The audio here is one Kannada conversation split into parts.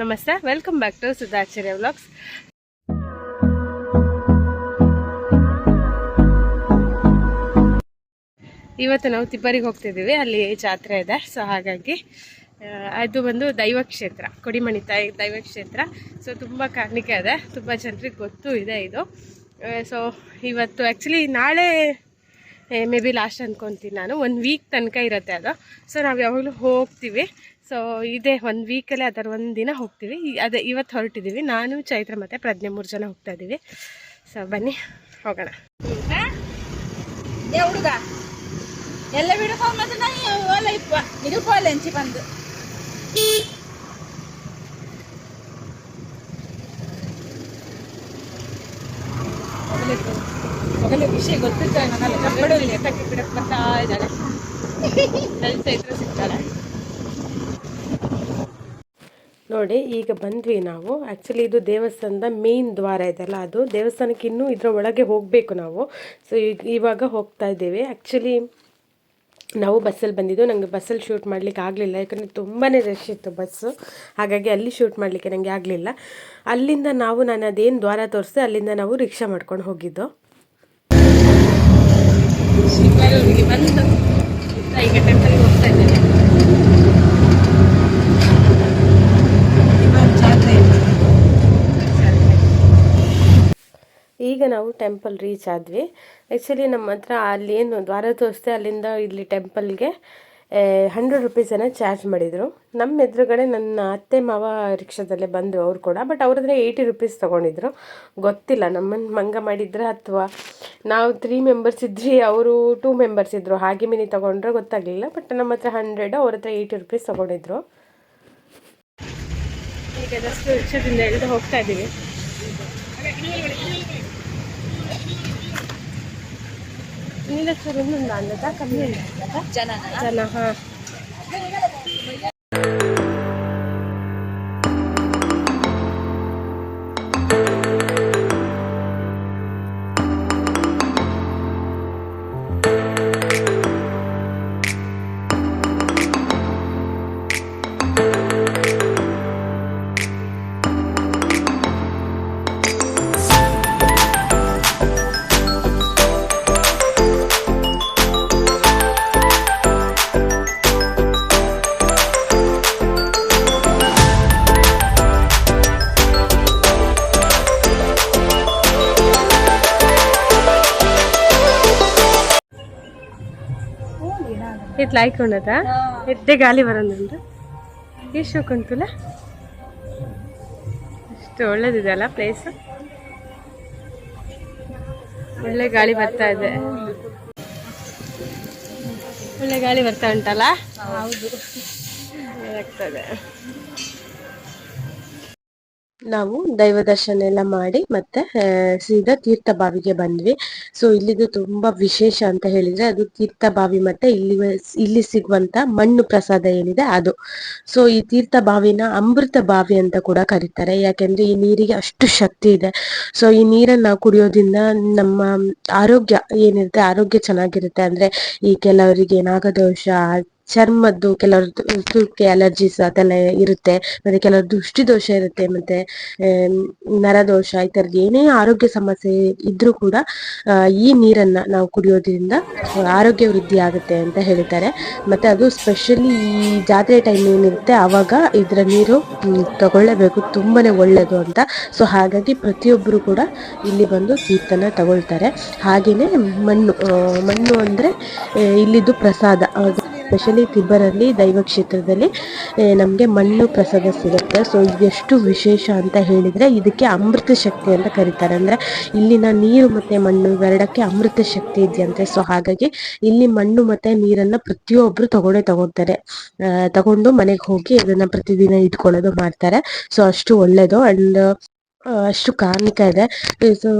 ನಮಸ್ತೆ welcome back to Sudhacharya vlogs ಇವತ್ತು ನಾವು ತಿಬ್ಬರಿಗೆ ಹೋಗ್ತಿದ್ದೀವಿ ಅಲ್ಲಿ ಜಾತ್ರೆ ಇದೆ ಸೊ ಹಾಗಾಗಿ ಅದು ಬಂದು ದೈವ ಕ್ಷೇತ್ರ ಕೊಡಿಮಣಿ ತಾಯಿ ದೈವ ಕ್ಷೇತ್ರ. ಸೊ ತುಂಬ ಕಾರಣಿಕೆ ಇದೆ, ತುಂಬ ಜನರಿಗೆ ಗೊತ್ತು ಇದೆ ಇದು. ಸೊ ಇವತ್ತು ಆ್ಯಕ್ಚುಲಿ ನಾಳೆ ಮೇ ಬಿ ಲಾಸ್ಟ್ ಅಂದ್ಕೊತೀನಿ ನಾನು. ಒಂದು ವೀಕ್ ತನಕ ಇರುತ್ತೆ ಅದು. ಸೊ ನಾವು ಯಾವಾಗಲೂ ಹೋಗ್ತೀವಿ. ಸೊ ಇದೇ ಒಂದು ವೀಕಲ್ಲೇ ಅದರ ಒಂದು ದಿನ ಹೋಗ್ತೀವಿ. ಅದೇ ಇವತ್ತು ಹೊರಟಿದ್ದೀವಿ ನಾನು, ಚೈತ್ರ ಮತ್ತು ಪ್ರಜ್ಞೆ ಮೂರು ಜನ ಹೋಗ್ತಾ ಇದ್ದೀವಿ ಸೊ ಬನ್ನಿ, ಹೋಗೋಣ. ಹುಡುಗ. ಎಲ್ಲ ಹಂಚಿ ಬಂದು. ವಿಷಯ ನನ್ನಲ್ಲಿ ಕಬ್ಬಡಲ್ಲಿ ಬಿಡಕ್ಕೆ ಬರ್ತಾ ಇದ್ದಾಳೆ. ಸಿಗ್ತಾಳೆ. ನೋಡಿ, ಈಗ ಬಂದ್ವಿ ನಾವು. ಆ್ಯಕ್ಚುಲಿ ಇದು ದೇವಸ್ಥಾನದ ಮೇನ್ ದ್ವಾರ ಇದೆಲ್ಲ ಅದು. ದೇವಸ್ಥಾನಕ್ಕೆ ಇನ್ನೂ ಇದರ ಒಳಗೆ ಹೋಗಬೇಕು ನಾವು. ಸೊ ಇವಾಗ ಹೋಗ್ತಾ ಇದ್ದೇವೆ. ಆ್ಯಕ್ಚುಲಿ ನಾವು ಬಸ್ಸಲ್ಲಿ ಬಂದಿದ್ದು. ನನಗೆ ಬಸ್ಸಲ್ಲಿ ಶೂಟ್ ಮಾಡಲಿಕ್ಕೆ ಆಗಲಿಲ್ಲ. ಯಾಕಂದರೆ ತುಂಬಾ ರಶ್ ಇತ್ತು ಬಸ್ಸು ಹಾಗಾಗಿ ಅಲ್ಲಿ ಶೂಟ್ ಮಾಡಲಿಕ್ಕೆ ನನಗೆ ಆಗಲಿಲ್ಲ. ಅಲ್ಲಿಂದ ನಾವು, ನಾನು ಅದೇನು ದ್ವಾರ ತೋರಿಸಿದೆ, ಅಲ್ಲಿಂದ ನಾವು ರಿಕ್ಷಾ ಮಾಡ್ಕೊಂಡು ಹೋಗಿದ್ದು. ಈಗ ಟೆಂಪಲ್ಗೆ ಹೋಗ್ತಾ ಈಗ ನಾವು ಟೆಂಪಲ್ ರೀಚ್ ಆದ್ವಿ. ಆ್ಯಕ್ಚುಲಿ ನಮ್ಮ ಹತ್ರ ಅಲ್ಲಿ ಏನು ದ್ವಾರ ಅಲ್ಲಿಂದ ಇಲ್ಲಿ ಟೆಂಪಲ್ಗೆ ಹಂಡ್ರೆಡ್ ರುಪೀಸನ್ನು ಚಾರ್ಜ್ ಮಾಡಿದರು. ನಮ್ಮ ಎದುರುಗಡೆ ನನ್ನ ಅತ್ತೆ ಮಾವ ರಿಕ್ಷಾದಲ್ಲೇ ಬಂದರು ಅವರು ಕೂಡ ಬಟ್ ಅವ್ರ ಹತ್ರ ಏಯ್ಟಿ ರುಪೀಸ್ ತೊಗೊಂಡಿದ್ರು. ಗೊತ್ತಿಲ್ಲ ನಮ್ಮನ್ನು ಮಂಗ ಮಾಡಿದ್ರೆ ಅಥವಾ ನಾವು ತ್ರೀ ಮೆಂಬರ್ಸ್ ಇದ್ರಿ ಅವರು ಟೂ ಮೆಂಬರ್ಸ್ ಇದ್ದರು ಹಾಗೆ ಮಿನಿ ತೊಗೊಂಡ್ರೆ ಗೊತ್ತಾಗಲಿಲ್ಲ ಬಟ್ ನಮ್ಮ ಹತ್ರ ಹಂಡ್ರೆಡ್ ಅವ್ರ ಹತ್ರ ಏಯ್ಟಿ ರುಪೀಸ್ ತೊಗೊಂಡಿದ್ರು. ಈಗ ಜಸ್ಟ್ ರಿಕ್ಷಾದಿಂದ ಇಳಿದು ಹೋಗ್ತಾ ಇದ್ದೀವಿ ನೀಲಶ್ವರ ಒಂದು ಅಂದದ ಕಮ್ಮಿ ಅಂದದ ಜನ ಜನ ಹಾ ಇಟ್ಲ ಆಯ್ಕೊಂಡದ ಎದ್ದೆ ಗಾಲಿ ಬರೋದಂದ್ರೆ ಎಷ್ಟು ಕುಂತುಲ ಇಷ್ಟು ಒಳ್ಳೇದಿದೆ ಅಲ್ಲ ಪ್ಲೇಸ್ ಒಳ್ಳೆ ಗಾಳಿ ಬರ್ತಾ ಇದೆ. ಒಳ್ಳೆ ಗಾಳಿ ಬರ್ತಾ ಉಂಟಲ್ಲ? ಹೌದು. ಆಗ್ತದೆ. ನಾವು ದೈವ ದರ್ಶನ ಎಲ್ಲ ಮಾಡಿ ಮತ್ತೆ ಸೀದಾ ತೀರ್ಥ ಬಾವಿಗೆ ಬಂದ್ವಿ. ಸೊ ಇಲ್ಲಿದು ತುಂಬಾ ವಿಶೇಷ ಅಂತ ಹೇಳಿದ್ರೆ ಅದು ತೀರ್ಥ ಬಾವಿ ಮತ್ತೆ ಇಲ್ಲಿ ಇಲ್ಲಿ ಸಿಗುವಂತ ಮಣ್ಣು ಪ್ರಸಾದ ಏನಿದೆ ಅದು. ಸೊ ಈ ತೀರ್ಥ ಬಾವಿನ ಅಮೃತ ಬಾವಿ ಅಂತ ಕೂಡ ಕರೀತಾರೆ. ಯಾಕೆಂದ್ರೆ ಈ ನೀರಿಗೆ ಅಷ್ಟು ಶಕ್ತಿ ಇದೆ. ಸೊ ಈ ನೀರನ್ನ ಕುಡಿಯೋದ್ರಿಂದ ನಮ್ಮ ಆರೋಗ್ಯ ಏನಿರುತ್ತೆ, ಆರೋಗ್ಯ ಚೆನ್ನಾಗಿರುತ್ತೆ. ಅಂದ್ರೆ ಈ ಕೆಲವರಿಗೆ ನಾಗದೋಷ ಚರ್ಮದ್ದು ಕೆಲವ್ರದ್ದು ಅಲರ್ಜೀಸ್ ಅದೆಲ್ಲ ಇರುತ್ತೆ. ಮತ್ತೆ ಕೆಲವ್ರ ದೃಷ್ಟಿ ದೋಷ ಇರುತ್ತೆ. ಮತ್ತೆ ನರದೋಷ ಈ ಥರದ್ದು ಏನೇ ಆರೋಗ್ಯ ಸಮಸ್ಯೆ ಇದ್ರೂ ಕೂಡ ಈ ನೀರನ್ನ ನಾವು ಕುಡಿಯೋದ್ರಿಂದ ಆರೋಗ್ಯ ವೃದ್ಧಿ ಆಗುತ್ತೆ ಅಂತ ಹೇಳ್ತಾರೆ ಮತ್ತೆ ಅದು ಸ್ಪೆಷಲಿ ಈ ಜಾತ್ರೆ ಟೈಮ್ ಏನಿರುತ್ತೆ ಆವಾಗ ಇದರ ನೀರು ತಗೊಳ್ಳೇಬೇಕು. ತುಂಬಾನೇ ಒಳ್ಳೇದು ಅಂತ. ಸೊ ಹಾಗಾಗಿ ಪ್ರತಿಯೊಬ್ಬರು ಕೂಡ ಇಲ್ಲಿ ಬಂದು ತೀರ್ಥನ ತಗೊಳ್ತಾರೆ. ಹಾಗೇನೆ ಮಣ್ಣು ಮಣ್ಣು ಅಂದ್ರೆ ಇಲ್ಲಿದ್ದು ಪ್ರಸಾದ. ಸ್ಪೆಷಲಿ ತಿಬ್ಬರಲ್ಲಿ ದೈವ ಕ್ಷೇತ್ರದಲ್ಲಿ ನಮಗೆ ಮಣ್ಣು ಪ್ರಸಾದ ಸಿಗುತ್ತೆ. ಸೊ ಎಷ್ಟು ವಿಶೇಷ ಅಂತ ಹೇಳಿದ್ರೆ ಇದಕ್ಕೆ ಅಮೃತ ಶಕ್ತಿ ಅಂತ ಕರೀತಾರೆ. ಅಂದ್ರೆ ಇಲ್ಲಿನ ನೀರು ಮತ್ತೆ ಮಣ್ಣು ಎರಡಕ್ಕೆ ಅಮೃತ ಶಕ್ತಿ ಇದೆಯಂತೆ. ಸೊ ಹಾಗಾಗಿ ಇಲ್ಲಿ ಮಣ್ಣು ಮತ್ತೆ ನೀರನ್ನ ಪ್ರತಿಯೊಬ್ಬರು ತಗೊಂಡೇ ತಗೊಳ್ತಾರೆ ಆ, ತಗೊಂಡು ಮನೆಗೆ ಹೋಗಿ ಅದನ್ನ ಪ್ರತಿದಿನ ಇಟ್ಕೊಳ್ಳೋದು ಮಾಡ್ತಾರೆ. ಸೊ ಅಷ್ಟು ಒಳ್ಳೆಯದು ಅಂಡ್ ಅಷ್ಟು ಕಾರ್ಮಿಕ ಇದೆ. ಸೊ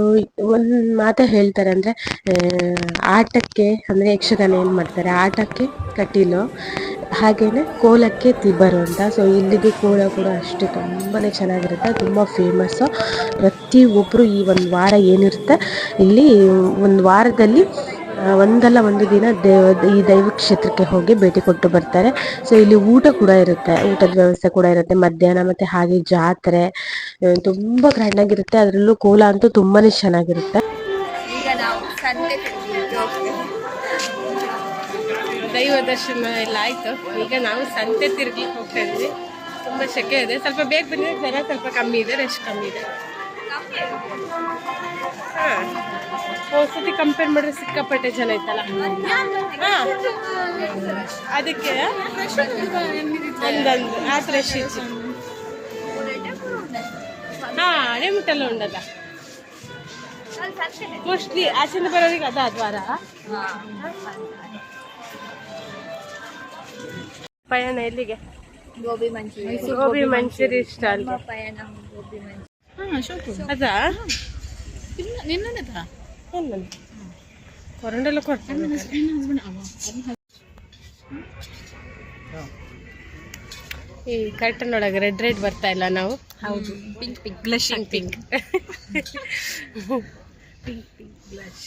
ಒಂದ್ ಮಾತ ಹೇಳ್ತಾರೆ ಅಂದ್ರೆ ಆಟಕ್ಕೆ ಅಂದ್ರೆ ಯಕ್ಷಗಾನ ಏನ್ ಮಾಡ್ತಾರೆ? ಆಟಕ್ಕೆ ಕಟೀಲು, ಹಾಗೇನೆ ಕೋಲಕ್ಕೆ ತಿಬ್ಬರು ಅಂತ. ಸೊ ಇಲ್ಲಿದು ಕೋಲ ಕೂಡ ಅಷ್ಟೇ ತುಂಬಾನೇ ಚೆನ್ನಾಗಿರುತ್ತೆ. ತುಂಬ ಫೇಮಸ್ಸು ಪ್ರತಿ ಒಬ್ಬರು ಈ ಒಂದು ವಾರ ಏನಿರುತ್ತೆ? ಇಲ್ಲಿ ಒಂದು ವಾರದಲ್ಲಿ ಒಂದಲ್ಲ ಒಂದು ದಿನ ದೇವ, ಈ ದೈವ ಕ್ಷೇತ್ರಕ್ಕೆ ಹೋಗಿ ಭೇಟಿ ಕೊಟ್ಟು ಬರ್ತಾರೆ. ಸೊ ಇಲ್ಲಿ ಊಟ ಕೂಡ ಇರುತ್ತೆ. ಊಟದ ವ್ಯವಸ್ಥೆ ಕೂಡ ಇರುತ್ತೆ. ಮಧ್ಯಾಹ್ನ ಮತ್ತೆ ಹಾಗೆ ಜಾತ್ರೆ ತುಂಬಾ ಗ್ರ್ಯಾಂಡ್ ಆಗಿರುತ್ತೆ ಅದರಲ್ಲೂ ಕೋಲ ಅಂತೂ ತುಂಬಾನೇ ಚೆನ್ನಾಗಿರುತ್ತೆ. ದೈವ ದರ್ಶನ ಎಲ್ಲ ಆಯ್ತು. ಈಗ ನಾವು ಸಂತೆ ತಿರ್ಗ್ಲಿಕ್ಕೆ ಹೋಗ್ತಾ ಇದ್ವಿ. ತುಂಬಾ ಶೆಕೆ ಇದೆ. ಸ್ವಲ್ಪ ಬೇಗ ಬಂದ್ರೆ ಜನ ಸ್ವಲ್ಪ ಕಮ್ಮಿ ಇದೆ ರೆಸ್ಟ್ ಕಮ್ಮಿ ಇದೆ. ಹೋದ್ಸತಿ ಕಂಪೇರ್ ಮಾಡಿದ್ರೆ ಸಿಕ್ಕಾಪಟ್ಟೆ ಜನ ಐತಲ್ಲ ಹಾ. ಅದಕ್ಕೆ? ಒಂದೊಂದು ಆ ಫ್ರೆಶ್ ಇತ್ತು. ಹಾ ರೆಮಿಟೆಲ್ಲ ಉಂಡದ ಮೋಸ್ಟ್ಲಿ ಆಚೆಯಿಂದ ಬರೋರಿಗೆ ಅದ ದ್ವಾರ ಪಯಣ ಎಲ್ಲಿಗೆ? ಗೋಬಿ ಮಂಚೂರಿ. ಗೋಬಿ ಮಂಚೂರಿ ಸ್ಟಾಲ್ ಪಯಣ ಗೋಬಿ ಮಂಚೂರಿ. ಅದಾ? ಕೊರಂಡೆಲ್ಲ ಕೊಡ್ತಾನೆ. ಈ ಕರ್ಟನ್ ಒಳಗೆ ರೆಡ್ ರೆಡ್ ಬರ್ತಾ ಇಲ್ಲ ನಾವು. ಹೌದು. Pink pink blushing pink pink pink blush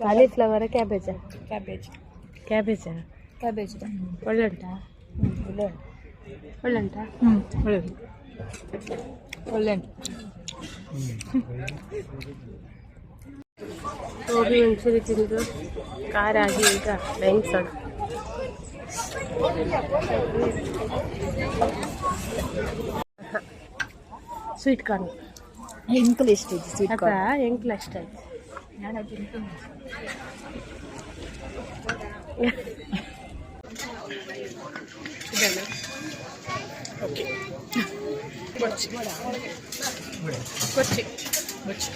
cauliflower cabbage cabbage cabbage cabbage ಒಳ್ಳೆ ಉಂಟಾ ಒಳ್ಳೆ. ಉಂಟಾ ಒಳ್ಳೆ ಉಂಟು ಒಳ್ಳೆ ಗೋಬಿ ಮಂಚೂರಿ ತಿಂದು ಖಾರ ಆಗಿ ಈಗ ಬೆಂಗ್ಸೋಣ. Sweet corn. ಇಂಕಲ್ ಎಷ್ಟಿದೆ ಸ್ವೀಟ್ ಅದ ಎಂಕ್ಲ ಅಷ್ಟೇ ಇದನ್ನ ಓಕೆ ಕೊಚ್ಚಿ ಕೊಚ್ಚಿ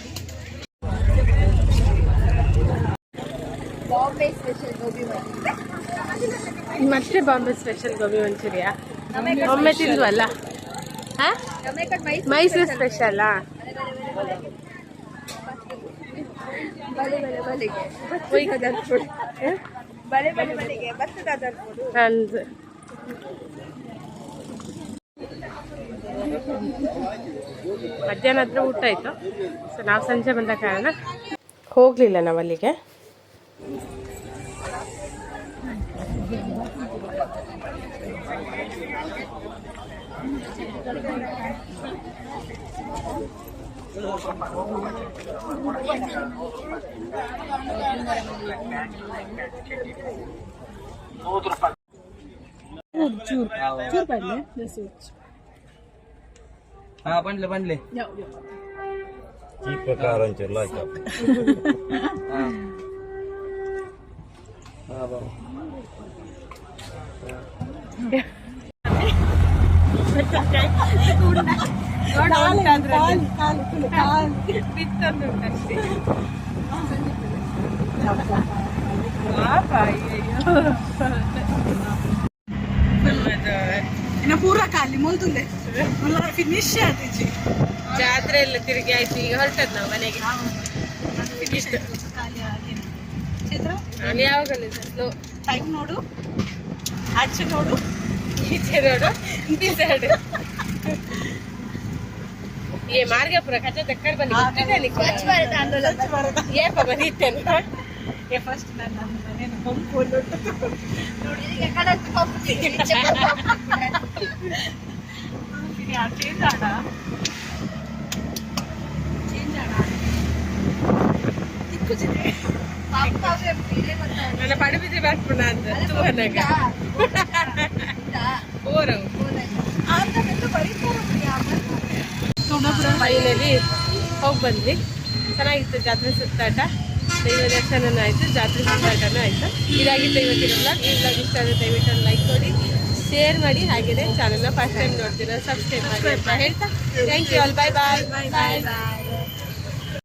ಬಾಂಬೆ ಸ್ಪೆಷಲ್ ಗೋಬಿ ಮಂಚೂರಿ ಮತ್ತೆ ಬಾಂಬೆ ಸ್ಪೆಷಲ್ ಗೋಬಿ ಮಂಚೂರಿಯಾ ಒಮ್ಮೆ ತಿಂದ್ವಲ್ಲ ಹಾ ಮೈಸೂರು ಸ್ಪೆಷಲ್ ಬಲೆ ಬಲೆ ಬಲೆಗೆ ಭತ್ತದ ಕೊಡು ಬಲೆ ಬಲೆ ಬಲೆಗೆ ಭತ್ತದ ಕೊಡು ಮಧ್ಯಾಹ್ನ ಹತ್ರ ಊಟ ಆಯ್ತು. ಸೊ ನಾವು ಸಂಜೆ ಬಂದ ಕಾರಣ ಹೋಗಲಿಲ್ಲ ನಾವು ಅಲ್ಲಿಗೆ. चूर चूर पडले जसे हा बनले बनले ठीक प्रकारांचे लाईक हा हा बाबा ಜಾತ್ರೆ ಎಲ್ಲ ತಿರುಗಿ ಆಯ್ತು ಈಗ ಹೊರಟದ್ ನಾವು ಮನೆಗೆ. ಇಷ್ಟು ನಾನು ಯಾವಾಗಲೂ ನೋ ಟೈಮ್ ನೋಡು. ಆಚೆ ನೋಡು. ಈಚೆ ನೋಡು ಈ ಸೈಡ್ ಏ ಮಾರ್ಗಪುರ ಕಚ್ಚ ತಕ್ಕಡ್ ಗೊತ್ತಿದೆ ಸ್ವಚ್ಛ ಭಾರತ ಆಂದೋಲನ. ಏಪ ಬಂದಿತ್ತೇನೆ? ಫಸ್ಟ್ ನನ್ನ ಮನೇನ ಕೊಂಡ್ಕೊಂಡು ನೋಡಿ ಈಗ ಕಡೆ. ಚೇಂಜ್ ಆಡ ಚೇಂಜ್ ಆಡ. ನನ್ನ ಪಡುಬಿದ್ರೆ ಬರ್ಪುಣ ಅಂತ ಫೈನಲಿ ಹೋಗಿ ಬಂದ್ವಿ. ಚೆನ್ನಾಗಿತ್ತು ಜಾತ್ರೆ ಸುತ್ತಾಟ. ದೈವ ದರ್ಶನ ಆಯಿತು, ಜಾತ್ರೆ ಸುತ್ತಾಟನೂ ಆಯಿತು. ಇದಾಗಿತ್ತು ಇವತ್ತಿನ ಬ್ಲಾಗ್ ಇಷ್ಟ ಆದರೆ ದಯವಿಟ್ಟು ಲೈಕ್ ಮಾಡಿ ಶೇರ್ ಮಾಡಿ. ಹಾಗೆಯೇ ಚಾನಲ್ನ ಫಸ್ಟ್ ಟೈಮ್ ನೋಡ್ತೀರಾ ಸಬ್ಸ್ಕ್ರೈಬ್ ಮಾಡಿ ಅಂತ ಹೇಳ್ತಾ. Thank you all bye bye bye bye